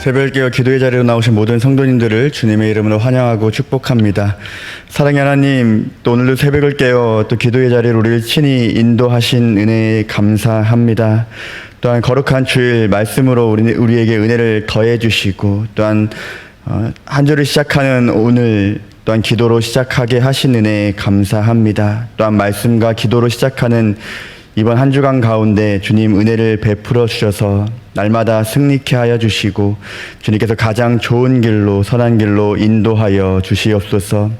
새벽에 기도의 자리로 나오신 모든 성도님들을 주님의 이름으로 환영하고 축복합니다. 사랑의 하나님, 또 오늘도 새벽을 깨어 또 기도의 자리로 우리를 친히 인도하신 은혜에 감사합니다. 또한 거룩한 주일 말씀으로 우리, 우리에게 은혜를 더해 주시고 또한 어, 한 주를 시작하는 오늘 또한 기도로 시작하게 하신 은혜에 감사합니다. 또한 말씀과 기도로 시작하는 이번 한 주간 가운데 주님 은혜를 베풀어 주셔서 날마다 승리케 하여 주시고 주님께서 가장 좋은 길로 선한 길로 인도하여 주시옵소서.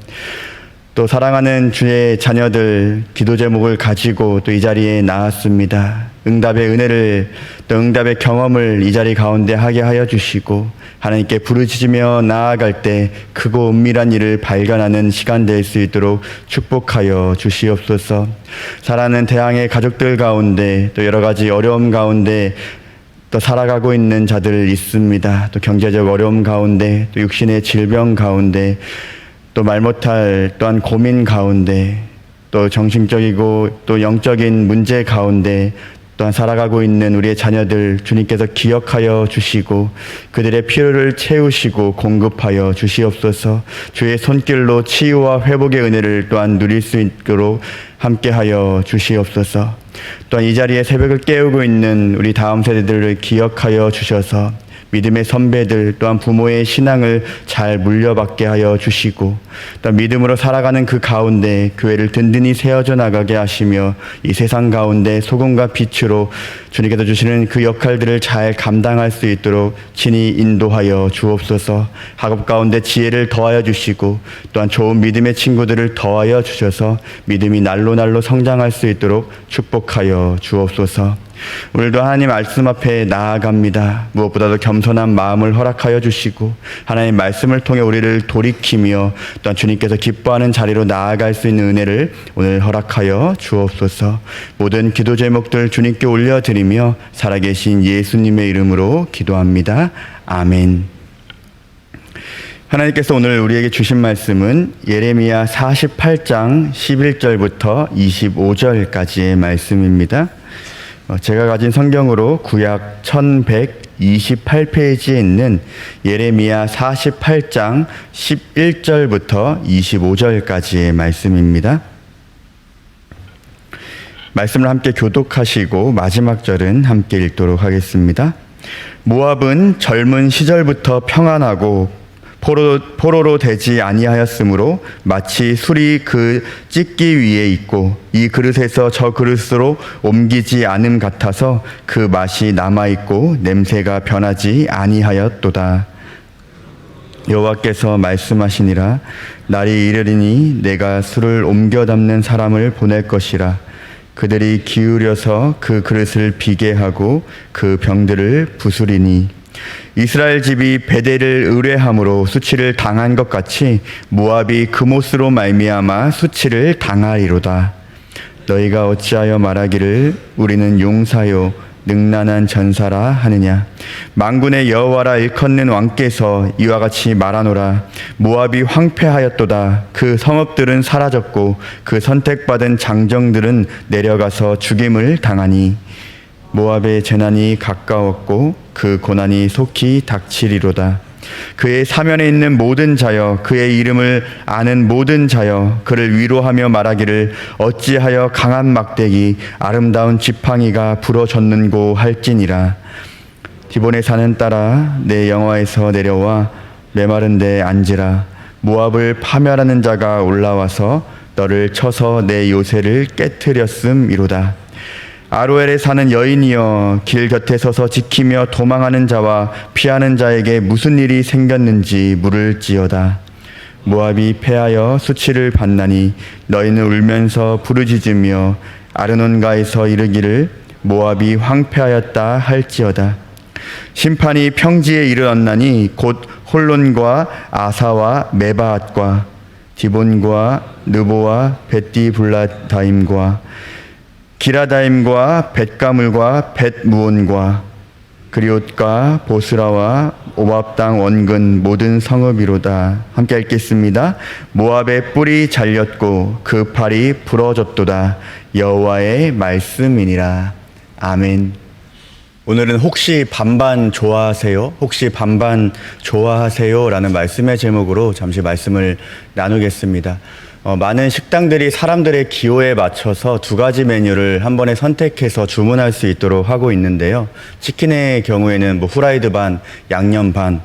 또 사랑하는 주의 자녀들 기도 제목을 가지고 또 이 자리에 나왔습니다. 응답의 은혜를 또 응답의 경험을 이 자리 가운데 하게 하여 주시고 하나님께 부르짖으며 나아갈 때 크고 은밀한 일을 발견하는 시간 될 수 있도록 축복하여 주시옵소서. 사랑하는 대항의 가족들 가운데 또 여러 가지 어려움 가운데 또 살아가고 있는 자들 있습니다. 또 경제적 어려움 가운데 또 육신의 질병 가운데 또 말 못할 또한 고민 가운데 또 정신적이고 또 영적인 문제 가운데 또한 살아가고 있는 우리의 자녀들 주님께서 기억하여 주시고 그들의 필요를 채우시고 공급하여 주시옵소서. 주의 손길로 치유와 회복의 은혜를 또한 누릴 수 있도록 함께하여 주시옵소서. 또한 이 자리에 새벽을 깨우고 있는 우리 다음 세대들을 기억하여 주셔서 믿음의 선배들 또한 부모의 신앙을 잘 물려받게 하여 주시고 또 믿음으로 살아가는 그 가운데 교회를 든든히 세워져 나가게 하시며 이 세상 가운데 소금과 빛으로 주님께서 주시는 그 역할들을 잘 감당할 수 있도록 친히 인도하여 주옵소서. 학업 가운데 지혜를 더하여 주시고 또한 좋은 믿음의 친구들을 더하여 주셔서 믿음이 날로 날로 성장할 수 있도록 축복하여 주옵소서 오늘도 하나님 말씀 앞에 나아갑니다. 무엇보다도 겸손한 마음을 허락하여 주시고 하나님 말씀을 통해 우리를 돌이키며 또한 주님께서 기뻐하는 자리로 나아갈 수 있는 은혜를 오늘 허락하여 주옵소서. 모든 기도 제목들 주님께 올려드리며 살아계신 예수님의 이름으로 기도합니다. 아멘. 하나님께서 오늘 우리에게 주신 말씀은 예레미야 48장 11절부터 25절까지의 말씀입니다. 어, 제가 가진 성경으로 구약 1128페이지에 있는 예레미야 48장 11절부터 25절까지의 말씀입니다. 말씀을 함께 교독하시고 마지막 절은 함께 읽도록 하겠습니다. 모압은 젊은 시절부터 평안하고 포로, 포로로 되지 아니하였으므로 마치 술이 그 찢기 위에 있고 이 그릇에서 저 그릇으로 옮기지 않음 같아서 그 맛이 남아 있고 냄새가 변하지 아니하였도다. 여호와께서 말씀하시니라 날이 이르리니 내가 술을 옮겨 담는 사람을 보낼 것이라 그들이 기울여서 그 그릇을 비게 하고 그 병들을 부수리니 이스라엘 집이 베델을 의뢰함으로 수치를 당한 것 같이 모압이 그못으로 말미암아 수치를 당하리로다. 너희가 어찌하여 말하기를 우리는 용사요 능란한 전사라 하느냐? 만군의 여호와라 일컫는 왕께서 이와 같이 말하노라. 모압이 황폐하였도다. 그 성읍들은 사라졌고 그 선택받은 장정들은 내려가서 죽임을 당하니 모압의 재난이 가까웠고 그 고난이 속히 닥치리로다. 그의 사면에 있는 모든 자여 그의 이름을 아는 모든 자여 그를 위로하며 말하기를 어찌하여 강한 막대기 아름다운 지팡이가 부러졌는고 할지니라. 기본의 산은 따라 내 영화에서 내려와 메마른 데 앉으라. 모압을 파멸하는 자가 올라와서 너를 쳐서 내 요새를 깨뜨렸음이로다 아로엘에 사는 여인이여 길 곁에 서서 지키며 도망하는 자와 피하는 자에게 무슨 일이 생겼는지 물을지어다. 모압이 패하여 수치를 받나니 너희는 울면서 부르짖으며 아르논가에서 이르기를 모압이 황폐하였다 할지어다. 심판이 평지에 이르렀나니 곧 홀론과 아사와 메바앗과 디본과 느보와 베띠블라다임과 기라다임과 벳가물과 벳무온과 그리옷과 보스라와 땅 원근 모든 성읍이로다. 함께 읽겠습니다. 모압의 뿔이 잘렸고 그 팔이 부러졌도다. 여호와의 말씀이니라. 아멘. 오늘은 혹시 반반 좋아하세요? 혹시 반반 좋아하세요? 라는 말씀의 제목으로 잠시 말씀을 나누겠습니다. 어, 많은 식당들이 사람들의 기호에 맞춰서 두 가지 메뉴를 한 번에 선택해서 주문할 수 있도록 하고 있는데요. 치킨의 경우에는 뭐 후라이드 반, 양념 반,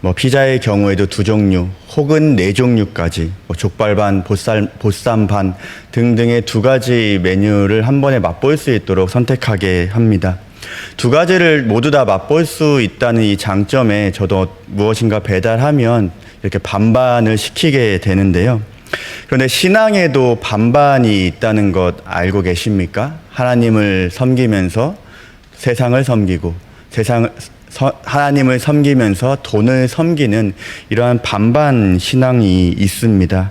뭐 피자의 경우에도 두 종류 혹은 네 종류까지 뭐 족발 반, 보쌈, 보쌈 반 등등의 두 가지 메뉴를 한 번에 맛볼 수 있도록 선택하게 합니다. 두 가지를 모두 다 맛볼 수 있다는 이 장점에 저도 무엇인가 배달하면 이렇게 반반을 시키게 되는데요. 그런데 신앙에도 반반이 있다는 것 알고 계십니까? 하나님을 섬기면서 세상을 섬기고 세상 서, 하나님을 섬기면서 돈을 섬기는 이러한 반반 신앙이 있습니다.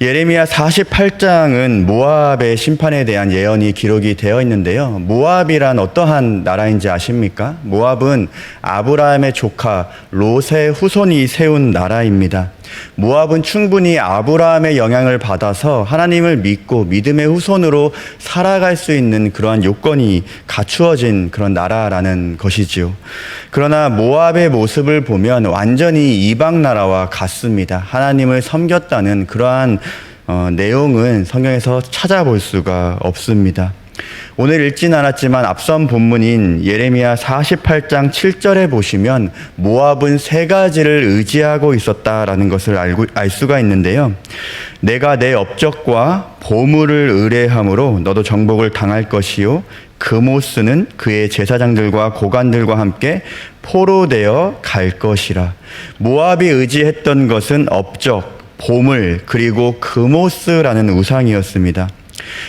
예레미야 48장은 모압의 심판에 대한 예언이 기록이 되어 있는데요. 모압이란 어떠한 나라인지 아십니까? 모압은 아브라함의 조카 롯의 후손이 세운 나라입니다. 모압은 충분히 아브라함의 영향을 받아서 하나님을 믿고 믿음의 후손으로 살아갈 수 있는 그러한 요건이 갖추어진 그런 나라라는 것이지요. 그러나 모압의 모습을 보면 완전히 이방 나라와 같습니다. 하나님을 섬겼다는 그러한 어, 내용은 성경에서 찾아볼 수가 없습니다. 오늘 읽진 않았지만 앞선 본문인 예레미야 48장 7절에 보시면 모압은 세 가지를 의지하고 있었다라는 것을 알고 알 수가 있는데요. 내가 내 업적과 보물을 의뢰함으로 너도 정복을 당할 것이요 그모스는 그의 제사장들과 고관들과 함께 포로되어 갈 것이라. 모압이 의지했던 것은 업적, 보물 그리고 그모스라는 우상이었습니다.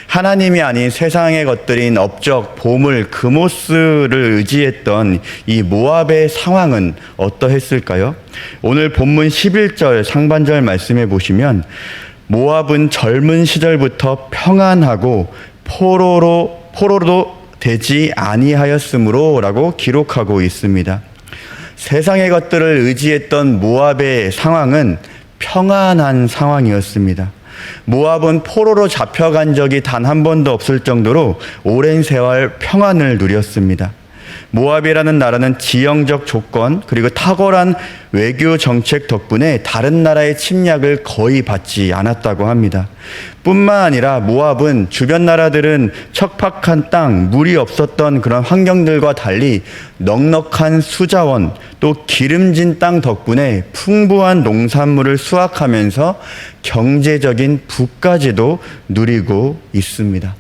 하나님이 아닌 세상의 것들인 업적, 보물, 그모스를 의지했던 이 모압의 상황은 어떠했을까요? 오늘 본문 11절 상반절 말씀해 보시면 모압은 젊은 시절부터 평안하고 포로로 포로로 되지 아니하였으므로라고 기록하고 있습니다. 세상의 것들을 의지했던 모압의 상황은 평안한 상황이었습니다. 모압은 포로로 잡혀간 적이 단 한 번도 없을 정도로 오랜 세월 평안을 누렸습니다. 모압이라는 나라는 지형적 조건 그리고 탁월한 외교 정책 덕분에 다른 나라의 침략을 거의 받지 않았다고 합니다. 뿐만 아니라 모압은 주변 나라들은 척박한 땅, 물이 없었던 그런 환경들과 달리 넉넉한 수자원 또 기름진 땅 덕분에 풍부한 농산물을 수확하면서 경제적인 부까지도 누리고 있습니다.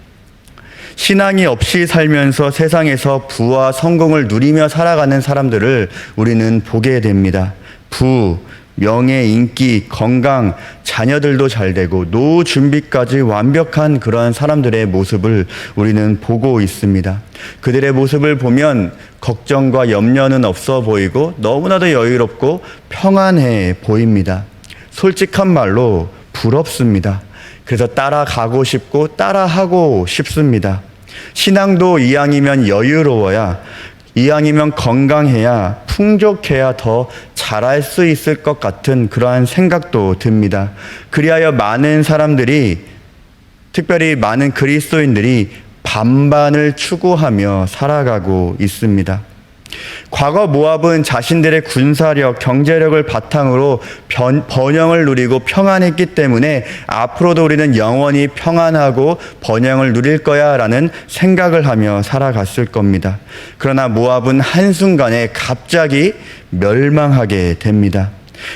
신앙이 없이 살면서 세상에서 부와 성공을 누리며 살아가는 사람들을 우리는 보게 됩니다. 부, 명예, 인기, 건강, 자녀들도 잘 되고 노후 준비까지 완벽한 그러한 사람들의 모습을 우리는 보고 있습니다. 그들의 모습을 보면 걱정과 염려는 없어 보이고 너무나도 여유롭고 평안해 보입니다. 솔직한 말로 부럽습니다. 그래서 따라가고 싶고 따라하고 싶습니다. 신앙도 이왕이면 여유로워야 이왕이면 건강해야 풍족해야 더 잘할 수 있을 것 같은 그러한 생각도 듭니다. 그리하여 많은 사람들이 특별히 많은 그리스도인들이 반반을 추구하며 살아가고 있습니다. 과거 모압은 자신들의 군사력, 경제력을 바탕으로 변, 번영을 누리고 평안했기 때문에 앞으로도 우리는 영원히 평안하고 번영을 누릴 거야 라는 생각을 하며 살아갔을 겁니다. 그러나 모압은 한순간에 갑자기 멸망하게 됩니다.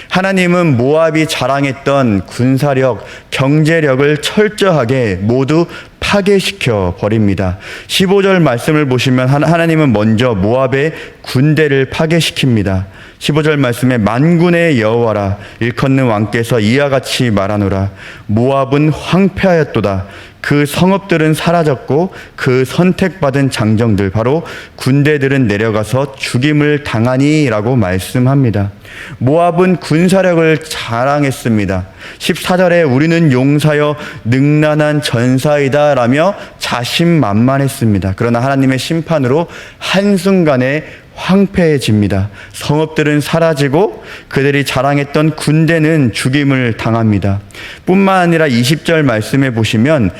하나님은 모압이 자랑했던 군사력, 경제력을 철저하게 모두 파괴시켜 버립니다. 15절 말씀을 보시면 하나님은 먼저 모압의 군대를 파괴시킵니다. 15절 말씀에 만군의 여호와라 일컫는 왕께서 이와 같이 말하노라 모압은 황폐하였도다 그 성읍들은 사라졌고 그 선택받은 장정들 바로 군대들은 내려가서 죽임을 당하니라고 말씀합니다. 모압은 군사력을 자랑했습니다. 14절에 우리는 용사여 능란한 전사이다라며 자신만만했습니다. 그러나 하나님의 심판으로 한순간에 황폐해집니다. 성읍들은 사라지고 그들이 자랑했던 군대는 죽임을 당합니다. 뿐만 아니라 20절 말씀에 보시면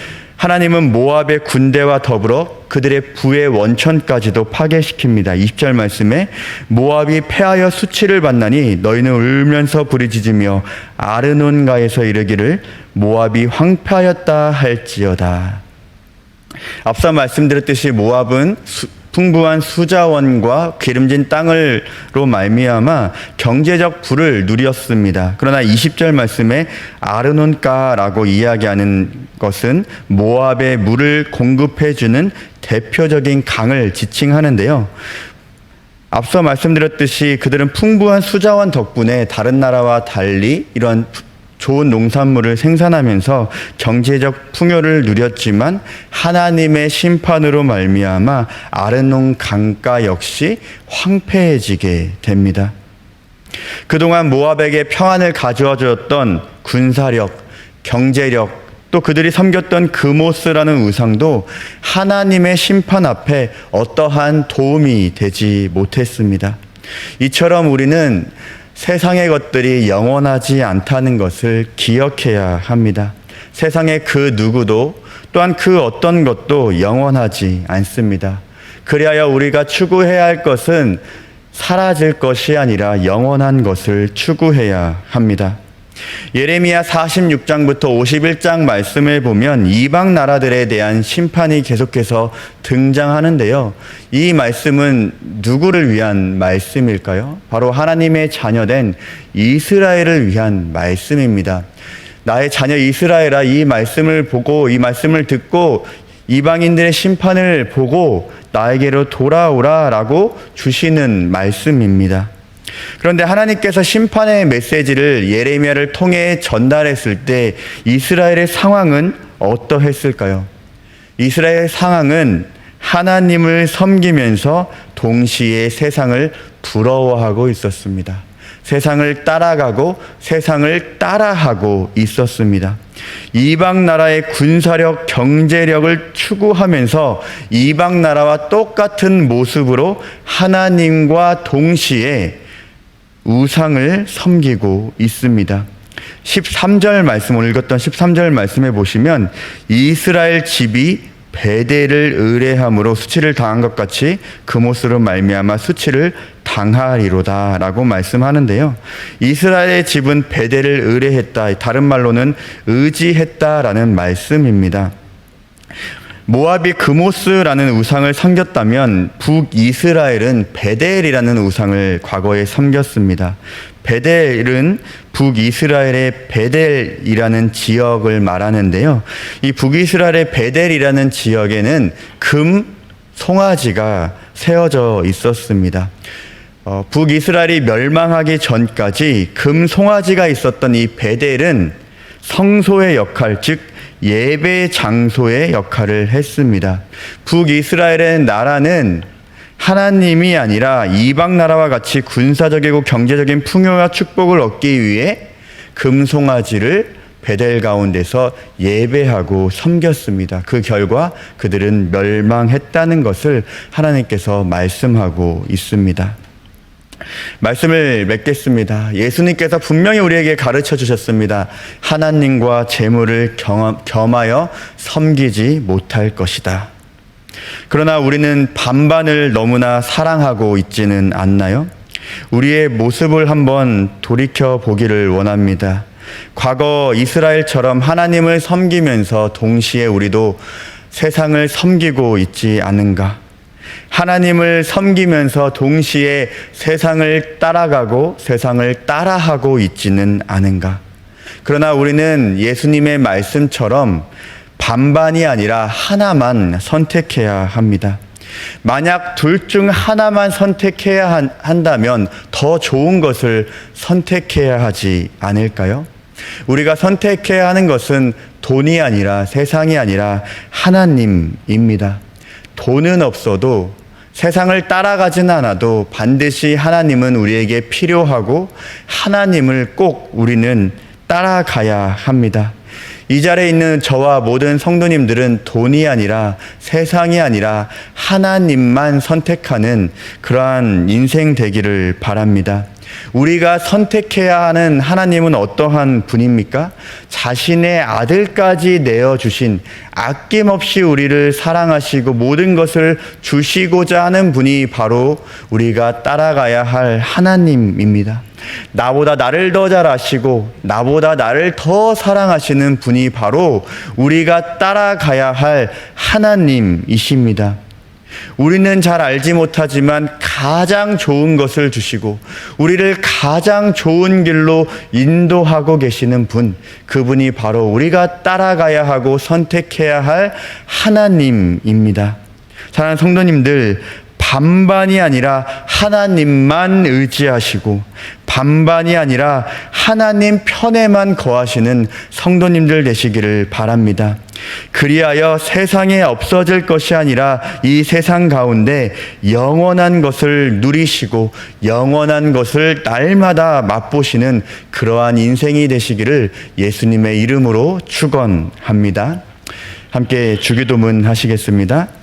하나님은 모압의 군대와 더불어 그들의 부의 원천까지도 파괴시킵니다. 20절 말씀에 모압이 패하여 수치를 받나니 너희는 울면서 부르짖으며 아르논가에서 이르기를 모압이 황폐하였다 할지어다. 앞서 말씀드렸듯이 모압은 수, 풍부한 수자원과 기름진 땅을로 말미암아 경제적 부를 누렸습니다. 그러나 20절 말씀에 아르논가라고 이야기하는 것은 모압의 물을 공급해 주는 대표적인 강을 지칭하는데요. 앞서 말씀드렸듯이 그들은 풍부한 수자원 덕분에 다른 나라와 달리 이런 좋은 농산물을 생산하면서 경제적 풍요를 누렸지만 하나님의 심판으로 말미암아 아르논 강가 역시 황폐해지게 됩니다. 그동안 모압에게 평안을 가져와 주었던 군사력, 경제력, 또 그들이 섬겼던 그모스라는 우상도 하나님의 심판 앞에 어떠한 도움이 되지 못했습니다. 이처럼 우리는 세상의 것들이 영원하지 않다는 것을 기억해야 합니다. 세상의 그 누구도 또한 그 어떤 것도 영원하지 않습니다. 그리하여 우리가 추구해야 할 것은 사라질 것이 아니라 영원한 것을 추구해야 합니다. 예레미야 46장부터 51장 말씀을 보면 이방 나라들에 대한 심판이 계속해서 등장하는데요. 이 말씀은 누구를 위한 말씀일까요? 바로 하나님의 자녀된 이스라엘을 위한 말씀입니다. 나의 자녀 이스라엘아 이 말씀을 보고 이 말씀을 듣고 이방인들의 심판을 보고 나에게로 돌아오라라고 주시는 말씀입니다. 그런데 하나님께서 심판의 메시지를 예레미야를 통해 전달했을 때 이스라엘의 상황은 어떠했을까요? 이스라엘의 상황은 하나님을 섬기면서 동시에 세상을 부러워하고 있었습니다. 세상을 따라가고 세상을 따라하고 있었습니다. 이방 나라의 군사력, 경제력을 추구하면서 이방 나라와 똑같은 모습으로 하나님과 동시에 우상을 섬기고 있습니다. 13절 말씀, 오늘 읽었던 13절 말씀에 보시면 이스라엘 집이 베델을 의뢰함으로 수치를 당한 것 같이 그 못으로 말미암아 수치를 당하리로다라고 말씀하는데요. 이스라엘의 집은 베델을 의뢰했다. 다른 말로는 의지했다라는 말씀입니다. 모압이 그모스라는 우상을 섬겼다면 북이스라엘은 베델이라는 우상을 과거에 섬겼습니다. 베델은 북이스라엘의 베델이라는 지역을 말하는데요. 이 북이스라엘의 베델이라는 지역에는 금 송아지가 세워져 있었습니다. 어, 북이스라엘이 멸망하기 전까지 금 송아지가 있었던 이 베델은 성소의 역할, 즉 예배 장소의 역할을 했습니다. 북이스라엘의 나라는 하나님이 아니라 이방 나라와 같이 군사적이고 경제적인 풍요와 축복을 얻기 위해 금송아지를 베델 가운데서 예배하고 섬겼습니다. 그 결과 그들은 멸망했다는 것을 하나님께서 말씀하고 있습니다. 말씀을 맺겠습니다. 예수님께서 분명히 우리에게 가르쳐 주셨습니다. 하나님과 재물을 겸하여 섬기지 못할 것이다. 그러나 우리는 반반을 너무나 사랑하고 있지는 않나요? 우리의 모습을 한번 돌이켜 보기를 원합니다. 과거 이스라엘처럼 하나님을 섬기면서 동시에 우리도 세상을 섬기고 있지 않은가? 하나님을 섬기면서 동시에 세상을 따라가고 세상을 따라하고 있지는 않은가? 그러나 우리는 예수님의 말씀처럼 반반이 아니라 하나만 선택해야 합니다. 만약 둘 중 하나만 선택해야 한다면 더 좋은 것을 선택해야 하지 않을까요? 우리가 선택해야 하는 것은 돈이 아니라 세상이 아니라 하나님입니다. 돈은 없어도 세상을 따라가진 않아도 반드시 하나님은 우리에게 필요하고 하나님을 꼭 우리는 따라가야 합니다. 이 자리에 있는 저와 모든 성도님들은 돈이 아니라 세상이 아니라 하나님만 선택하는 그러한 인생 되기를 바랍니다. 우리가 선택해야 하는 하나님은 어떠한 분입니까? 자신의 아들까지 내어주신 아낌없이 우리를 사랑하시고 모든 것을 주시고자 하는 분이 바로 우리가 따라가야 할 하나님입니다. 나보다 나를 더 잘 아시고 나보다 나를 더 사랑하시는 분이 바로 우리가 따라가야 할 하나님이십니다. 우리는 잘 알지 못하지만 가장 좋은 것을 주시고 우리를 가장 좋은 길로 인도하고 계시는 분, 그분이 바로 우리가 따라가야 하고 선택해야 할 하나님입니다. 사랑하는 성도님들, 반반이 아니라 하나님만 의지하시고 반반이 아니라 하나님 편에만 거하시는 성도님들 되시기를 바랍니다. 그리하여 세상에 없어질 것이 아니라 이 세상 가운데 영원한 것을 누리시고 영원한 것을 날마다 맛보시는 그러한 인생이 되시기를 예수님의 이름으로 축원합니다. 함께 주기도문 하시겠습니다.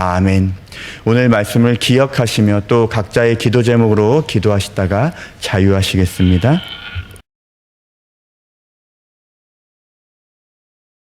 아멘. 오늘 말씀을 기억하시며 또 각자의 기도 제목으로 기도하시다가 자유하시겠습니다.